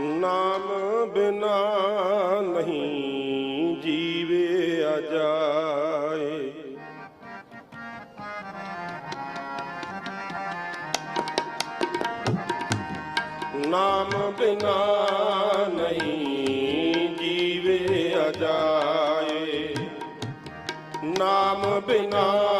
ਨਾਮ ਬਿਨਾ ਨਹੀਂ ਜੀਵੇ ਅਜਾਏ। ਨਾਮ ਬਿਨਾ ਨਹੀਂ ਜੀਵੇ ਅਜਾਏ। ਨਾਮ ਬਿਨਾ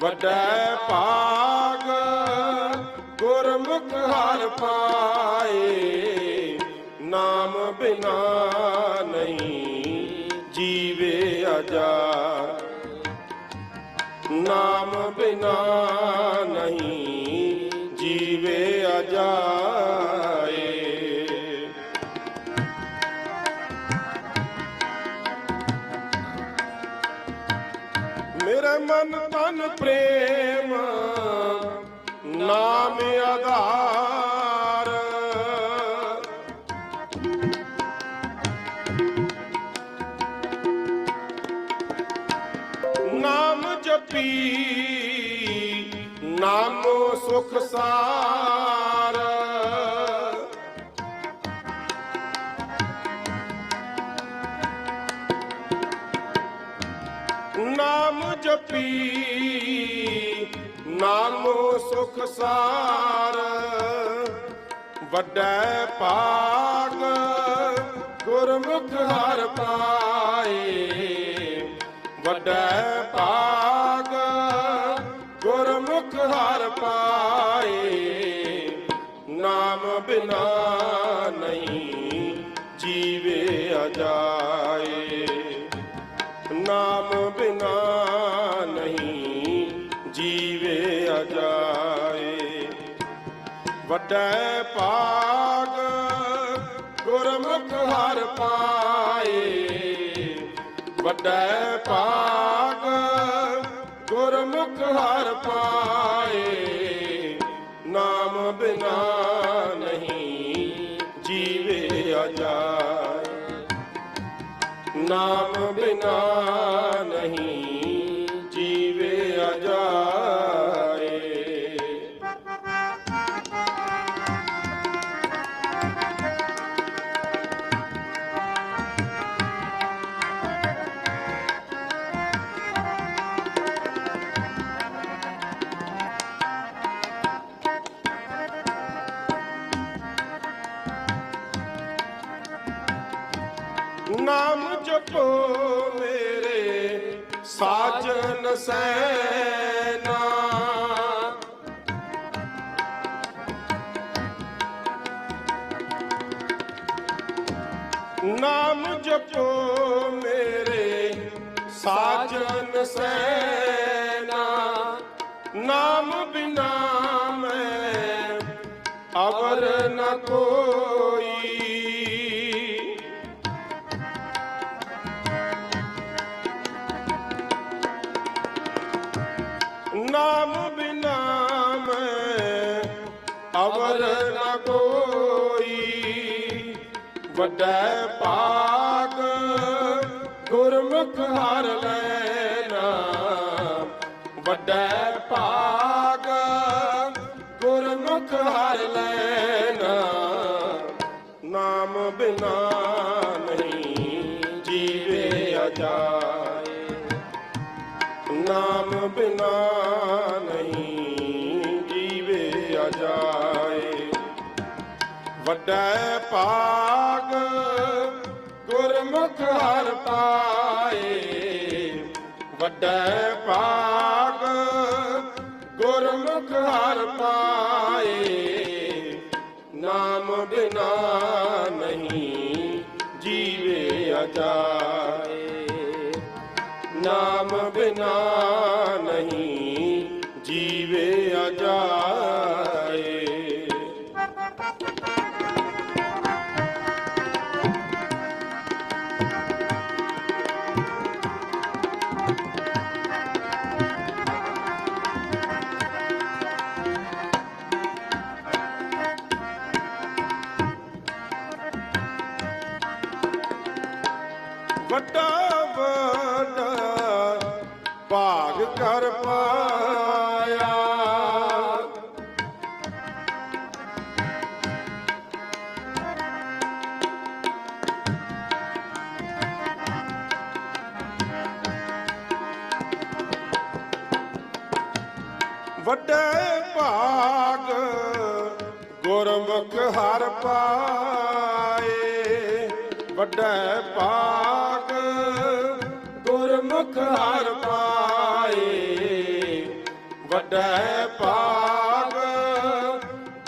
ਵੱਡਾ ਭਾਗ ਗੁਰਮੁਖ ਹਰ ਪਾਏ ਨਾਮ ਬਿਨਾ ਨਹੀਂ ਜੀਵੇ ਅਜਾ ਨਾਮ ਬਿਨਾ ਨਹੀਂ ਪ੍ਰੇਮ ਨਾਮ ਆਧਾਰ। ਨਾਮ ਜਪੀ ਨਾਮੋ ਸੁਖ ਸਾਰ। ਸੁਖ ਸਾਰ ਵੱਡਾ ਭਾਗ ਗੁਰਮੁਖ ਹਰ ਪਾਏ। ਵੱਡਾ ਵੱਡਾ ਭਾਗ, ਗੁਰਮੁਖ ਹਰ ਪਾਏ। ਵੱਡਾ ਭਾਗ, ਗੁਰਮੁਖ ਹਰ ਪਾਏ। ਨਾਮ ਬਿਨਾ ਨਹੀਂ ਜੀਵੇ ਅਜਾਏ। ਨਾਮ ਬਿਨਾ ਸਾਜਨ ਸੈਨਾ। ਨਾਮ ਜਪੋ ਮੇਰੇ ਸਾਜਨ ਸੈਨਾ। ਨਾਮ ਬਿਨਾ ਮੈਂ ਅਵਰ ਨ ਕੋਈ। ਅਵਰ ਨ ਕੋਈ, ਵੱਡਾ ਭਾਗ ਗੁਰਮੁਖ ਹਰ ਲੈਣਾ। ਵੱਡਾ ਭਾਗ ਗੁਰਮੁਖ ਹਰ ਲੈਣਾ। ਨਾਮ ਬਿਨਾ ਨਹੀਂ ਜੀਵੇ ਅਜਾਏ ਵੱਡਾ ਭਾਗ, ਗੁਰਮੁਖ ਹਰ ਪਾਏ। ਵੱਡਾ ਭਾਗ, ਗੁਰਮੁਖ ਹਰ ਪਾਏ। ਨਾਮ ਬਿਨਾ ਨਹੀਂ ਜੀਵੇ ਅਜਾਏ। ਨਾਮ ਬਿਨਾ ਨਹੀਂ ਵੱਡਾ ਵੱਡਾ ਭਾਗ ਕਰ ਪਾਇਆ। ਵੱਡੇ ਭਾਗ ਗੁਰਮੁਖ ਹਰ ਪਾਏ। ਵੱਡੇ ਭਾਗ ਗੁਰਮੁਖ ਹਰ ਪਾਏ, ਵੱਡੇ ਭਾਗ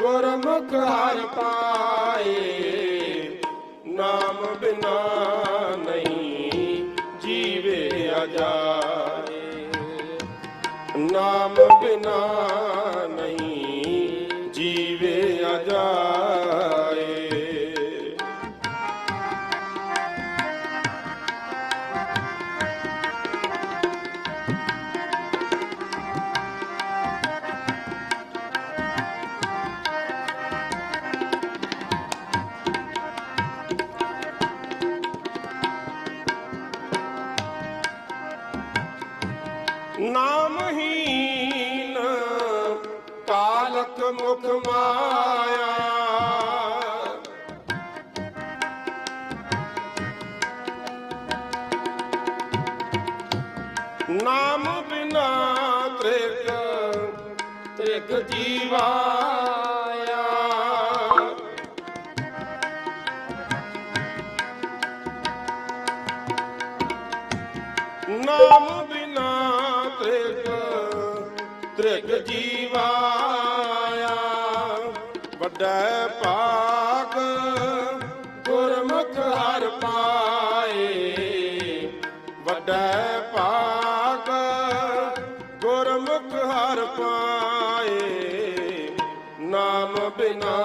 ਗੁਰਮੁਖ ਹਰ ਪਾਏ। ਨਾਮ ਬਿਨਾ ਨਹੀਂ ਜੀਵੇ ਅਜਾਏ। ਨਾਮ ਬਿਨਾ ਨਹੀਂ ਤ੍ਰਿਕ ਜੀਵਾਇਆ ਵੱਡਾ ਭਾਗ ਗੁਰਮੁਖ ਹਰ ਪਾਏ। ਵੱਡਾ ਭਾਗ ਗੁਰਮੁਖ ਹਰ ਪਾਏ ਨਾਮ ਬਿਨਾ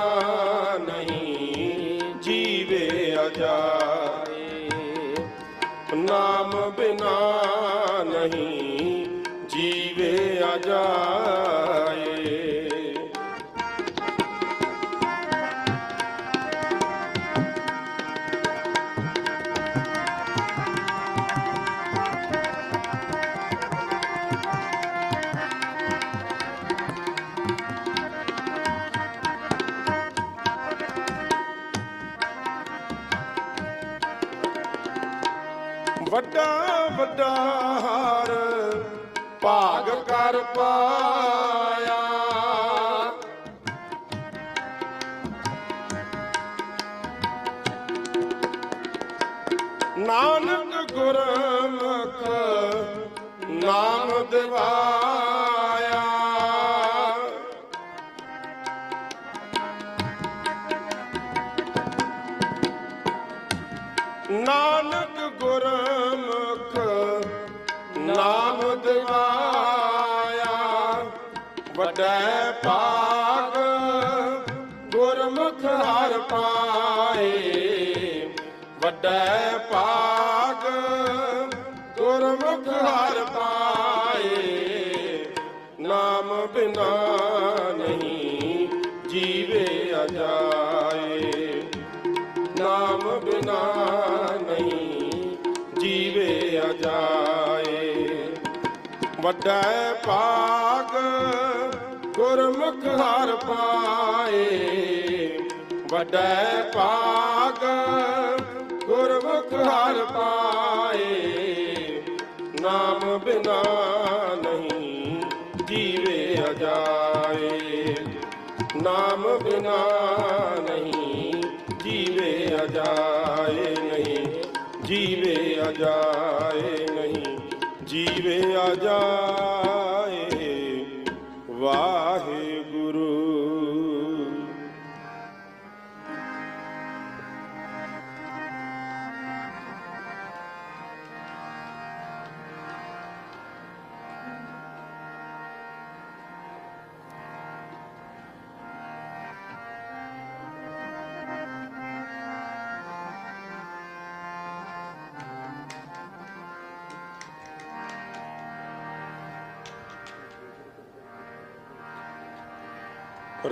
ਵੱਡਾ ਭਾਗ, ਗੁਰਮੁਖ ਹਰ ਪਾਏ, ਨਾਮ ਬਿਨਾ ਨਹੀਂ ਜੀਵੇ ਅਜਾਏ। ਨਾਮ ਬਿਨਾ ਨਹੀਂ ਜੀਵੇ ਅਜਾਏ। ਵੱਡਾ ਭਾਗ, ਗੁਰਮੁਖ ਹਰ ਪਾਏ। ਵੱਡਾ ਪਾਗ ਹਰ ਪਾਏ, ਨਾਮ ਬਿਨਾ ਨਹੀਂ ਜੀਵੇ ਅਜਾਏ। ਨਾਮ ਬਿਨਾ ਨਹੀਂ ਜੀਵੇ ਅਜਾਏ ਨਹੀਂ, ਜੀਵੇ ਅਜਾਏ ਨਹੀਂ, ਜੀਵੇ ਅਜਾਏ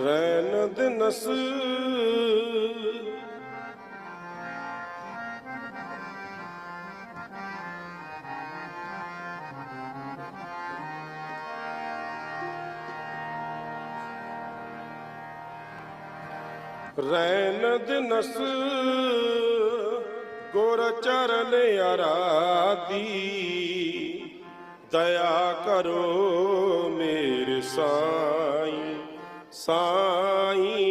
ਰੈਨਦ ਨਸ। ਰੈਨਦ ਨਸ। ਗੁਰ ਚਰਨ ਅਰਾਦੀ ਦਇਆ ਕਰੋ ਮੇਰੇ ਸਾਹ ਸਾਈ,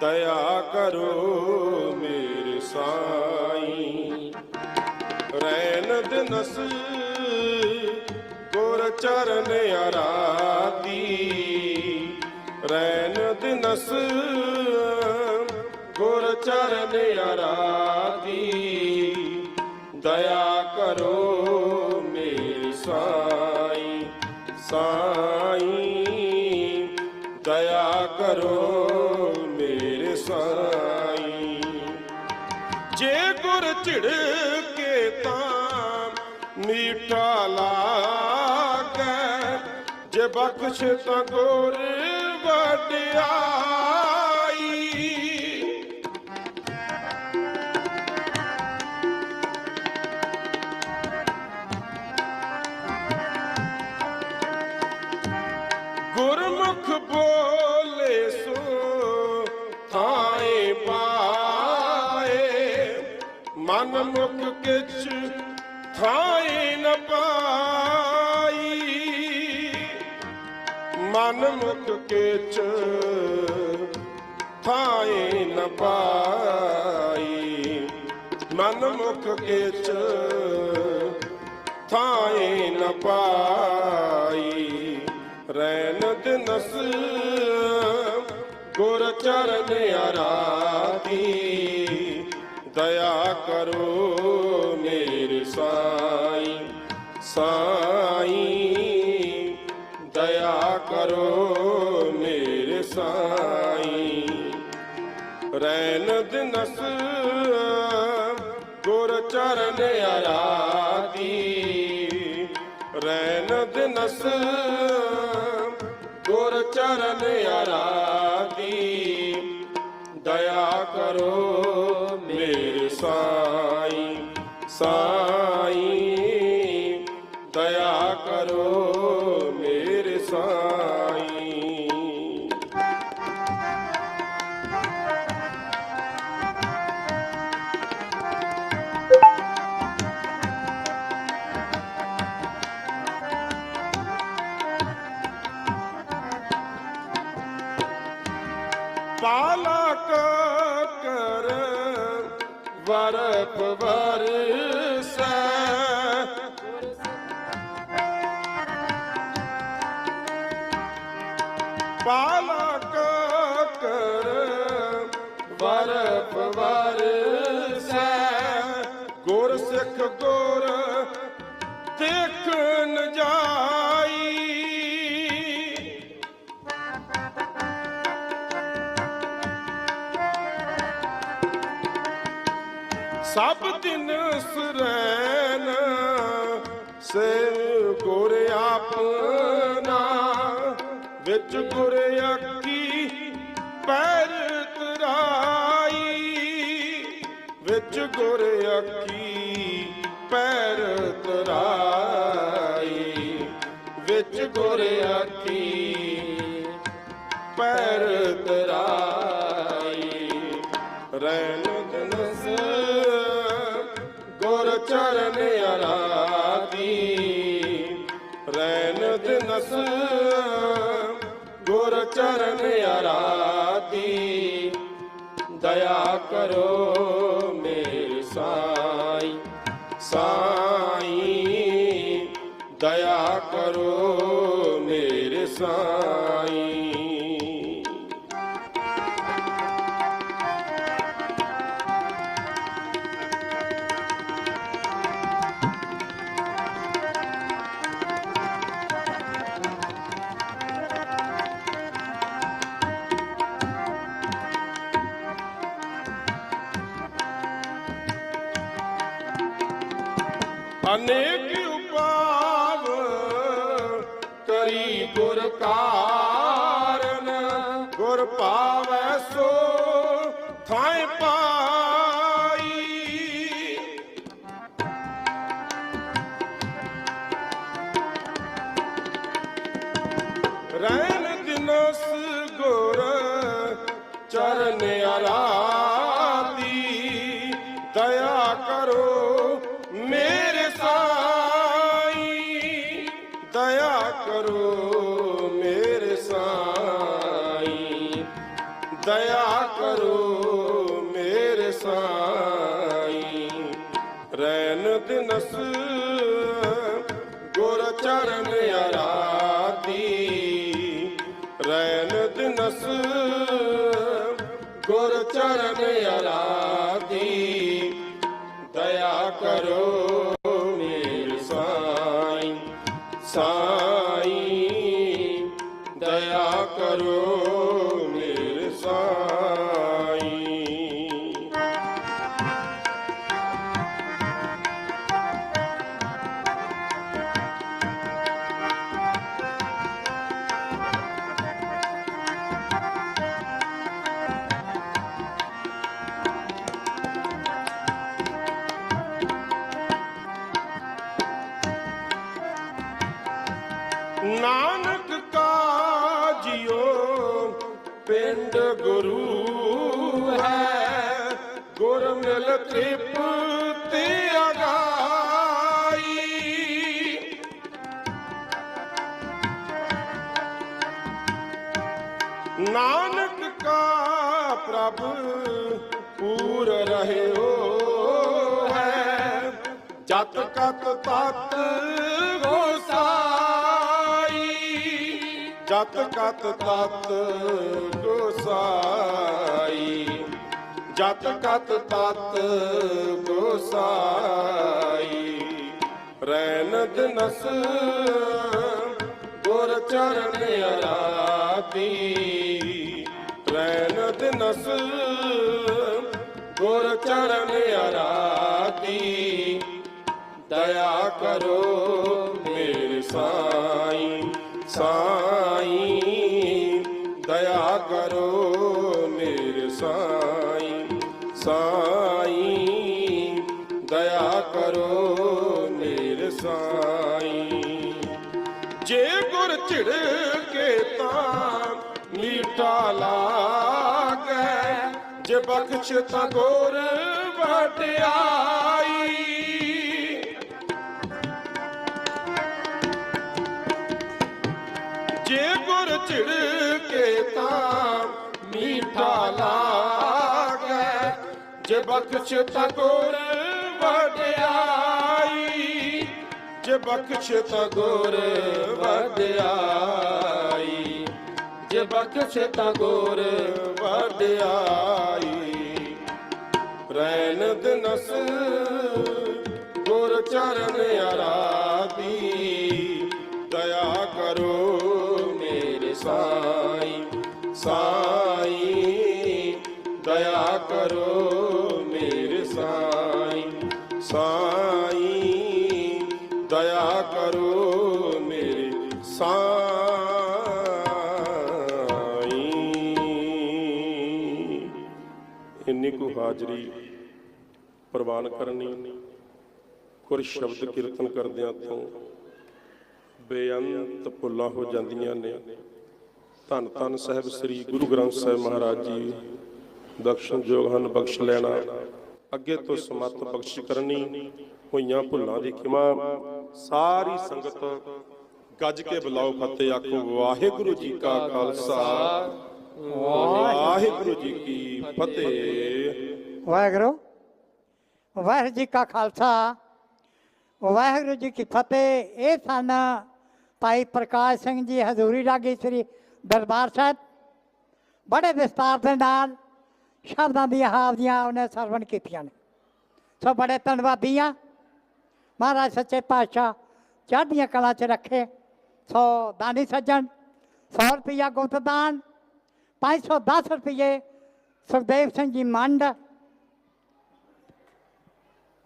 ਦਇਆ ਕਰੋ ਮੇਰੇ ਸਾਈ। ਰੈਨ ਦਿਨਸ ਗੁਰ ਚਰਨ ਅਰਾਦੀ ਰੈਨ ਦਿਨਸ ਗੁਰ ਚਰਨ ਅਰਾਦੀ ਬਖਸ਼ ਤਾਂ ਗੁਰ ਵਡਿਆਈ ਮੁਖ ਕਿਛ ਥਾਏ ਨ ਪਾਈ। ਮਨ ਮੁਖ ਕਿਛ ਥਾਏ ਨ ਪਾਈ। ਰੈਨ ਦਿਨਸ ਗੁਰ ਚਰਨ ਅਰਾਦੀ ਦਇਆ ਕਰੋ ਮੇਰੇ ਸਾਈ ਸਾਈ ਕਰੋ ਮੇਰੇ ਸਾਈਂ। ਰੈਨ ਦਿਨਸ ਗੁਰ ਚਰਨ ਅਰਾਦੀ ਰੈਨ ਦਿਨਸ ਗੁਰ ਚਰਨ ਅਰਾਦੀ ਦਇਆ ਕਰੋ ਮੇਰੇ ਸਾਈ। ਸਾਈਂ ਪਾਲਕ ਕਰ ਵਰਪ ਵਰਸੈ ਗੁਰ ਸਿੱਖ ਗੁਰ ਦੇਖਨ ਜਾਈ। ਸਭ ਦਿਨ ਸਰੈਨ ਸੇ ਵਿੱਚ ਗੁਰ ਅੱਖੀ ਪੈਰ ਤਰਾਈ। ਵਿੱਚ ਗੁਰ ਅੱਖੀ ਪੈਰ ਤਰਾਈ। ਵਿੱਚ ਗੁਰ ਅੱਖੀ ਪੈਰ ਤਰਾਈ। ਰੈਨ ਦਿਨਸ ਗੁਰ ਚਰਨ ਅਰਾਦੀ ਰੈਨ ਦਿਨਸ ਚਰਨ ਅਰਾਦੀ ਦਇਆ ਕਰੋ ਮੇਰ ਸਾਈ। ਸਾਈ ਦਇਆ ਕਰੋ ਮੇਰੇ ਸਾਈ। ਗੁਰ ਚਰਨ ਅਰਾਤੀ ਦਇਆ ਕਰੋ। ਨਾਨਕ ਕਾ ਜਿਉ ਪਿੰਡ ਗੁਰੂ ਹੈ। ਗੁਰ ਮਿਲ ਤ੍ਰਿਪਤੀ ਅਗਾਈ। ਨਾਨਕ ਕਾ ਪ੍ਰਭ ਪੂਰ ਰਹਿਓ ਹੈ। ਜਤ ਕਤ ਤਤ ਜਤ ਕਤ ਤਤ ਗੋਸਾਈ। ਜਤ ਕਤ ਤਤ ਗੋਸਾਈ। ਰੈਨਦ ਨਸ ਗੁਰ ਚਰਨ ਅਰਾਤੀ ਰੈਨਦ ਨਸ ਗੁਰ ਚਰਨ ਅਰਾਤੀ ਦਇਆ ਕਰੋ ਮੇਰੇ ਸਾਈ। ਸਾਈ ਸਾਈ। ਜੇ ਗੁਰ ਝਿੜ ਕੇ ਤਾਂ ਮੀਠਾ ਲਾਗੈ, ਜੇ ਬਖਸ਼ ਤਾਂ ਗੁਰ ਵਟਿਆਈ। ਜੇ ਗੁਰ ਝਿੜ ਕੇ ਤਾਂ ਮੀਠਾ ਲਾਗੈ, ਜੇ ਬਖਸ਼ ਤਾਂ ਗੁਰ ਵਡਿਆਈ ਬਖਸ਼ ਤਾਂ ਗੁਰ ਵਡਿਆਈ ਜੇ ਬਖਸ਼ ਤਾਂ ਗੁਰ ਵਡਿਆਈ ਰੈਨ ਦਿਨਸ ਹਾਜ਼ਰੀ ਪ੍ਰਵਾਨ ਕਰਨੀ ਕੁਰ ਸ਼ਬਦ ਕੀਰਤਨ ਕਰਦਿਆਂ ਤੋਂ ਬੇਅੰਤ ਭੁੱਲਾਂ ਹੋ ਜਾਂਦੀਆਂ ਨੇ। ਧੰਨ ਧੰਨ ਸਾਹਿਬ ਸ੍ਰੀ ਗੁਰੂ ਗ੍ਰੰਥ ਸਾਹਿਬ ਮਹਾਰਾਜ ਜੀ ਬਖਸ਼ਣ ਜੋਗ ਹਨ ਬਖਸ਼ ਲੈਣਾ। ਅੱਗੇ ਤੋਂ ਸਮਤ ਬਖਸ਼ ਕਰਨੀ ਹੋਈਆਂ ਭੁੱਲਾਂ ਦੀ ਖਿਮਾ। ਸਾਰੀ ਸੰਗਤ ਗੱਜ ਕੇ ਬੁਲਾਓ ਫਤਿਹ ਆਖੋ ਵਾਹਿਗੁਰੂ ਜੀ ਕਾ ਖਾਲਸਾ। ਵਾਹਿਗੁਰੂ ਜੀ ਕੀ ਫਤਿਹ। ਵਾਹਿਗੁਰੂ ਵਾਹਿਗੁਰੂ ਜੀ ਕਾ ਖਾਲਸਾ, ਵਾਹਿਗੁਰੂ ਜੀ ਕੀ ਫਤਿਹ। ਇਹ ਸਨ ਭਾਈ ਪ੍ਰਕਾਸ਼ ਸਿੰਘ ਜੀ, ਹਜ਼ੂਰੀ ਰਾਗੀ ਸ੍ਰੀ ਦਰਬਾਰ ਸਾਹਿਬ। ਬੜੇ ਵਿਸਤਾਰ ਦੇ ਨਾਲ ਸ਼ਬਦਾਂ ਦੀਆਂ ਹਾਜ਼ਰੀਆਂ ਉਹਨੇ ਸਰਵਣ ਕੀਤੀਆਂ ਨੇ। ਸੋ ਬੜੇ ਧੰਨਵਾਦੀ ਹਾਂ। ਮਹਾਰਾਜ ਸੱਚੇ ਪਾਤਸ਼ਾਹ ਚੜ੍ਹਦੀਆਂ ਕਲਾ 'ਚ ਰੱਖੇ। ਸੋ ਦਾਨੀ ਸੱਜਣ 100 ਰੁਪਈਆ ਗੁਪਤ ਦਾਨ 510 ਰੁਪਏ ਸੁਖਦੇਵ ਸਿੰਘ ਜੀ ਮੰਡ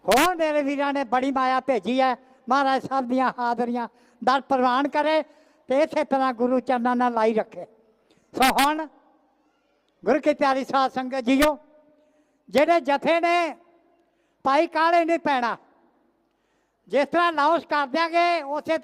ਹੋਰ ਮੇਰੇ ਵੀਰਾਂ ਨੇ ਬੜੀ ਮਾਇਆ ਭੇਜੀ ਹੈ ਮਹਾਰਾਜ ਸਾਹਿਬ ਦੀਆਂ ਹਾਜ਼ਰੀਆਂ ਦਰ ਪ੍ਰਵਾਨ ਕਰੇ ਤੇ ਇਸੇ ਤਰ੍ਹਾਂ ਗੁਰੂ ਚਰਨਾਂ ਨਾਲ ਲਾਈ ਰੱਖੇ। ਸੋ ਹੁਣ ਗੁਰੂ ਕੀ ਪਿਆਰੀ ਸਾਧ ਸੰਗਤ ਜੀਓ, ਜਿਹੜੇ ਜਥੇ ਨੇ, ਭਾਈ ਕਾਲੇ ਨਹੀਂ ਪੈਣਾ। ਜਿਸ ਤਰ੍ਹਾਂ ਅਨਾਉਂਸ ਕਰ ਦਿਆਂਗੇ, ਉਸੇ